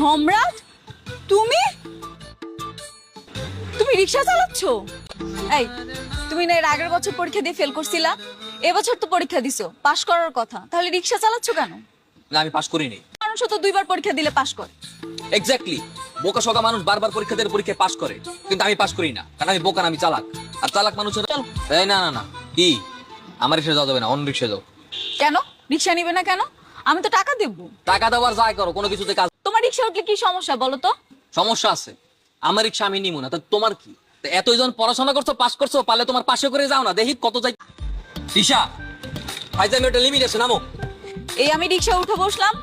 সম্রাট? তুমি? তুমি রিক্সা চালাচ্ছ? এই তুমি না এর আগের বছর পরীক্ষা দিয়ে ফেল করছিলা? এবছর তো পরীক্ষা দিছো পাশ করার কথা। তাহলে রিক্সা চালাচ্ছ কেন? না আমি পাস করিনি। মানুষ তো দুইবার পরীক্ষা দিলে পাশ করে। এক্স্যাক্টলি বোকা সোকা মানুষ বারবার পরীক্ষা দিয়ে পরীক্ষায় পাস করে কিন্তু আমি পাস করি না কারণ আমি বোকা না, আমি চালাক। আর চালাক মানুষের চলো। এই না না না কি? আমার রিক্সা যাওয়া যাবে না অন্য রিক্সা যাও। কেন? রিক্সা নিবে না কেন? আমি তো টাকা দেব। টাকা দেওয়ার যাই করো কোনো কিছুতে কাজ তোমার রিক্সা উঠলে কি সমস্যা বলো তো? সমস্যা আছে। আমার রিক্সা আমি নিব না তা তোমার কি? তা এতজন পড়াশোনা করছ পাস করছ পারলে তোমার পাশে করে যাও না দেখি কত যাই দিশা ফাইজামি একটা লিমিট আছে নামো। এই আমি রিক্সা উঠে বসলাম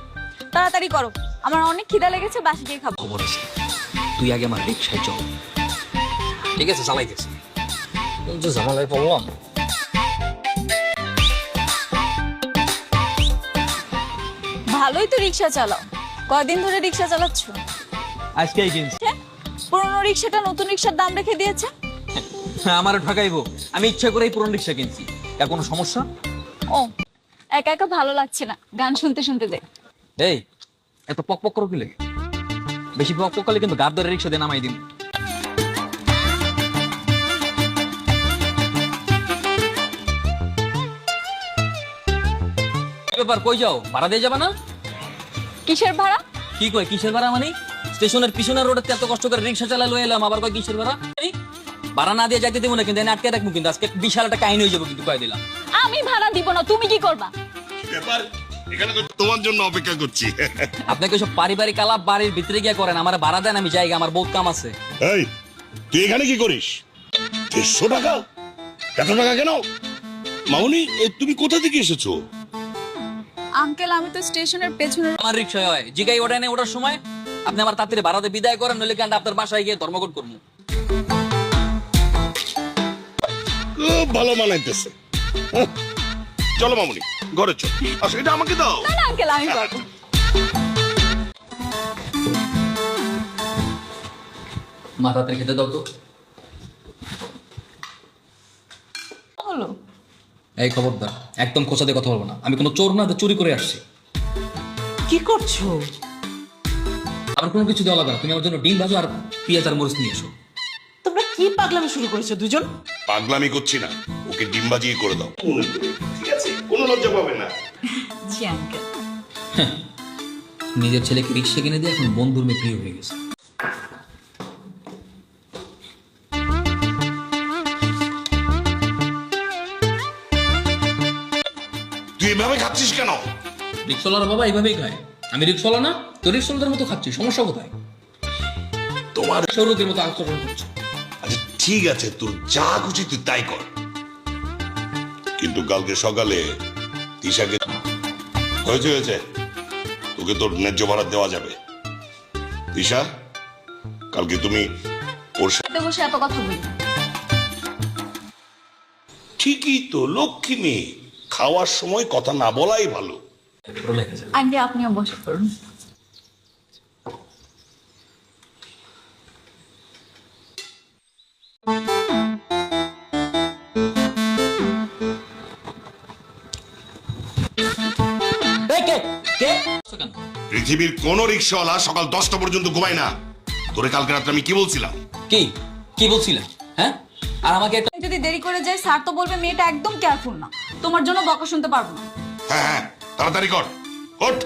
তাড়াতাড়ি করো। আমার অনেক খিদা লেগেছে বাসে গিয়ে খাব। খবর আছে। তুই আগে আমার রিক্সায় চল। ঠিক আছে চালাইতেছি কিন্তু ঝামেলায় পড়লাম। ভালোই তো রিক্সা চালাও। কয়দিন ধরে রিক্সা চালাচ্ছ? আজকেই কিনছি। হ্যাঁ? পুরনো রিক্সাটা নতুন রিক্সার দাম রেখে দিয়েছে? আমারও ঠকাইবো। আমি ইচ্ছা করেই পুরনো রিক্সা কিনছি। এর কোনো সমস্যা? ও একা একা ভালো লাগছে না। গান শুনতে শুনতে দে। এই এত পক পক করো কি লাগে? বেশি পক পক করলে কিন্তু গার ধরে রিক্সা দিয়ে নামাই দিন ব্যাপার কই যাও? ভাড়া দিয়ে যাবা না? কিসের ভাড়া? কি কই কিসের ভাড়া মানে? স্টেশনের পিছনের রোডে এত কষ্ট করে রিক্সা চালাই লয়ে এলাম আবার কয় কিসের ভাড়া? এই, ভাড়া না দিয়ে যাইতে দেবো না কিন্তু এনে আটকে রাখব কিন্তু আজকে বিশাল একটা কাহিনী হয়ে যাব কিন্তু কয়ে দিলাম। আমি ভাড়া দিব না তুমি কি করবা? ব্যাপার এখানে তো তোমার জন্য অপেক্ষা করছি। আপনাকে সব পারিবারিক আলাপ বাড়ির ভিতরে গিয়ে করেন আমার ভাড়া দেন আমি জায়গা আমার বহুত কাম আছে। এই তুই এখানে কি করিস? দেড়শো টাকা? এত টাকা কেন? মামুনি এ, তুমি কোথা থেকে এসেছ? আঙ্কেল আমি তো স্টেশনের পেছনের আমার রিক্সা হয়। জিগাই ওঠে নেই ওঠার সময়। আপনি আমার তাড়াতাড়ি ভাড়াতে বিদায় করেন নইলে কেন আপনার বাসায় গিয়ে ধর্মঘট করব? খুব ভালো মানাইতেছে। চলো মামুনি ঘরে চল। আসো এটা আমাকে দাও। না আঙ্কেল আমি পারব মা তাড়াতাড়ি খেতে দাও তো। এই খবরদার একদম খোঁচাতে কথা বলব না। আমি কোনো চোর না যে চুরি করে আসছি। কি করছ? আমার কোনো কিছু দেওয়া লাগবে না। তুমি আমার জন্য ডিম ভাজো আর পেঁয়াজ আর মরিচ নিয়ে এসো। তোমরা কি পাগলামি শুরু করেছ দুজন? পাগলামি করছি না। ওকে ডিম বাজিয়ে করে দাও। ঠিক আছে? কোনো লজ্জা পাবে না। জি আঙ্কেল নিজের ছেলেকে রিক্সা কিনে দিয়ে এখন বন্ধুর মেয়ে প্রিয় হয়ে গেছে। কেন? রিক্সাওয়ালার বাবা এইভাবেই খায়। আমি রিক্সাওয়ালা না তো মতো খাচ্ছি সমস্যা কোথায়? তোমার সৌরদের মতো আচরণ করছে। আচ্ছা ঠিক আছে তোর যা খুশি তুই তাই কর। কিন্তু কালকে সকালে তিশাকে হয়েছে হয়েছে। তোকে তোর ন্যায্য ভাড়া দেওয়া যাবে। তিশা কালকে তুমি ওর সাথে বসে এত কথা বলি ঠিকই তো লক্ষ্মী মেয়ে। খাওয়ার সময় কথা না বলাই ভালো। আপনিও বসে পড়ুন। পৃথিবীর কোন রিক্সাওয়ালা সকাল দশটা পর্যন্ত ঘুমায় না। তোরে কালকে রাত্রে আমি কি বলছিলাম? কি? কি বলছিলেন হ্যাঁ? আর আমাকে একটা যদি দেরি করে যাই স্যার তো বলবে মেয়েটা একদম কেয়ারফুল না। তোমার জন্য বকা শুনতে পারব না। হ্যাঁ হ্যাঁ তাড়াতাড়ি কর। ওঠ।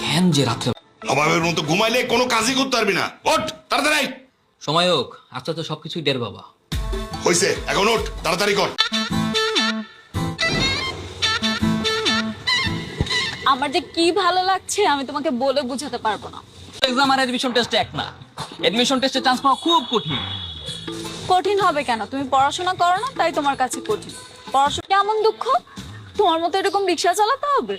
কেন যে রাত্রে নবাবের মতো ঘুমাইলে কোনো কাজই করতে পারবি না। ওঠ তাড়াতাড়ি। সময় হোক আস্তে আস্তে সবকিছুই ডের বাবা হইছে এখন ওঠ তাড়াতাড়ি কর। আমার যে কি ভালো লাগছে আমি তোমাকে বলে বোঝাতে পারব না। এক্সাম আর এডমিশন টেস্ট এক না। এডমিশন টেস্টে চান্স পাওয়া খুব কঠিন। কঠিন হবে কেন? তুমি পড়াশোনা করো না তাই তোমার কাছে কঠিন। পড়াশোনা কেমন দুঃখ? তোমার মতো এরকম রিক্সা চালাতে হবে?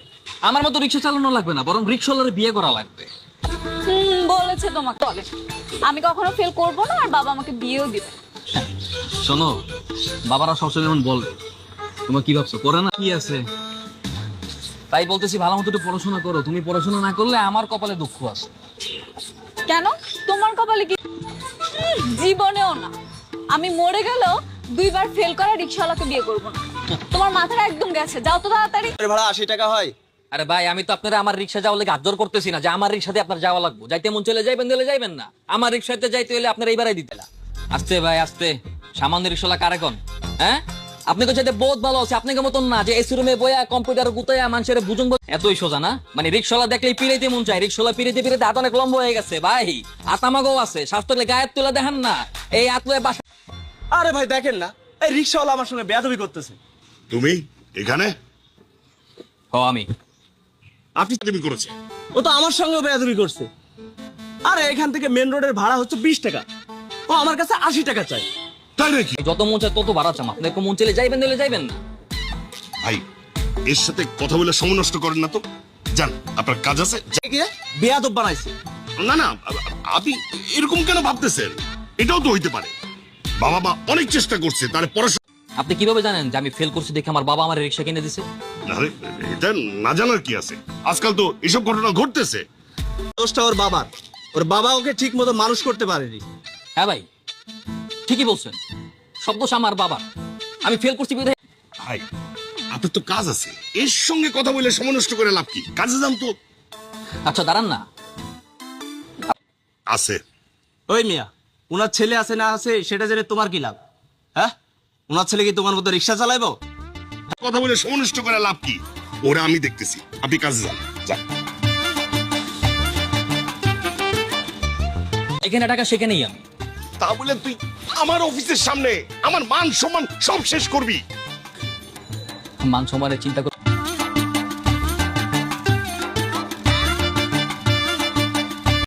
আমার মতো রিক্সা চালানো লাগবে না বরং রিক্সাওয়ালার বিয়ে করা লাগবে। হুম বলেছে তোমাকে চলে আমি কখনো ফেল করব না আর বাবা আমাকে বিয়েও দিবে শোনো বাবারা সবসময় এমন বলে তোমার কি ভাবছ করে না কি আছে? তাই বলতেছি ভালো মতো একটু পড়াশোনা করো। তুমি পড়াশোনা না করলে আমার কপালে দুঃখ আছে। কেন? তোমার কপালে কি? জীবনেও না। আমি মরে গেলেও দুইবার ফেল করা রিক্সাওয়ালাকে বিয়ে করব না। তোমার মাথাটা একদম গেছে। যাও তো তাড়াতাড়ি। এর ভাড়া আশি টাকা হয়। আরে ভাই আমি তো আপনারা আমার রিক্সা যাওয়া লেগে আদর করতেছি না। যে আমার রিক্সাতে আপনার যাওয়া লাগবো। যাইতে মন চলে যাইবেন দিলে যাইবেন না। আমার রিক্সাতে যাইতে হলে আপনারা এইবারই দিতে না। আস্তে ভাই আস্তে। সামান্য রিক্সালা কারে কোন হ্যাঁ? আপনি তো চাইতে বহুত ভালো আছে আপনাকে মতন না যে এসি রুমে বইয়া কম্পিউটার গুতায়া মানুষের বুঝুন এতই সোজা না? মানে রিক্সাওয়ালা দেখলেই পিড়াইতে মন চায়। রিক্সাওয়ালা পিড়াইতে পিড়াইতে হাত অনেক লম্বা হয়ে গেছে। ভাই আতামাগো আছে। স্বাস্থ্য গায়ের তুলে দেখেন না। এই আতলে বাসা আরে ভাই দেখেন না। এই রিক্সাওয়ালা আমার সঙ্গে বেয়াদবি করতেছে। তুমি এখানে? হ আমি। আপনি তুমি করেছে ও তো আমার সঙ্গেও বেয়াদবি করছে। আরে এখান থেকে মেন রোডের ভাড়া হচ্ছে বিশ টাকা। ও আমার কাছে আশি টাকা চাই তাই নাকি? যত মন চায় তত বাড়াচ্ছাম আপনাকে মন চলে যাইবেন দিলে যাইবেন না। ভাই এর সাথে কথা বলে সময় নষ্ট করেন না তো। যান আপনার কাজ আছে যা- বেয়াদব বানাইছে। না না আপনি এরকম কেন ভাবতেছেন? এটাও তো হইতে পারে। বাবা মা অনেক চেষ্টা করছে তার পড়াশোনা আপনি কীভাবে জানেন যে আমি ফেল করছি দেখে আমার বাবা আমার রিক্সা কিনে দিছে? আরে এটা না জানার কি আছে? আজকাল তো এসব ঘটনা ঘটতেছে। দোষটা ওর বাবার। ওর বাবা ওকে ঠিক মতো মানুষ করতে পারেনি। হ্যাঁ ভাই ঠিকই বলছেন। সব দোষ আমার বাবার। আমি ফেল করছি বিধায় ভাই আপনার তো কাজ আছে। এর সঙ্গে কথা বলে সময় নষ্ট করে লাভ কি? কাজে যান তো। আচ্ছা দাঁড়ান না। আছে। ওই মিয়া ওনার ছেলে আছে না আছে সেটা জেনে তোমার কি লাভ? হ্যাঁ? ওনার ছেলে কি তোমার মতো রিক্সা চালাইবো? কথা বলে সময় নষ্ট করে লাভ কি? ওরা আমি দেখতেছি। আপনি কাজে যান। যান। এখানে টাকা সেখানেই আমি। তা বলে তুই আমার অফিসের সামনে আমার মান সম্মান সব শেষ করবি। মান সম্মানের চিন্তা করে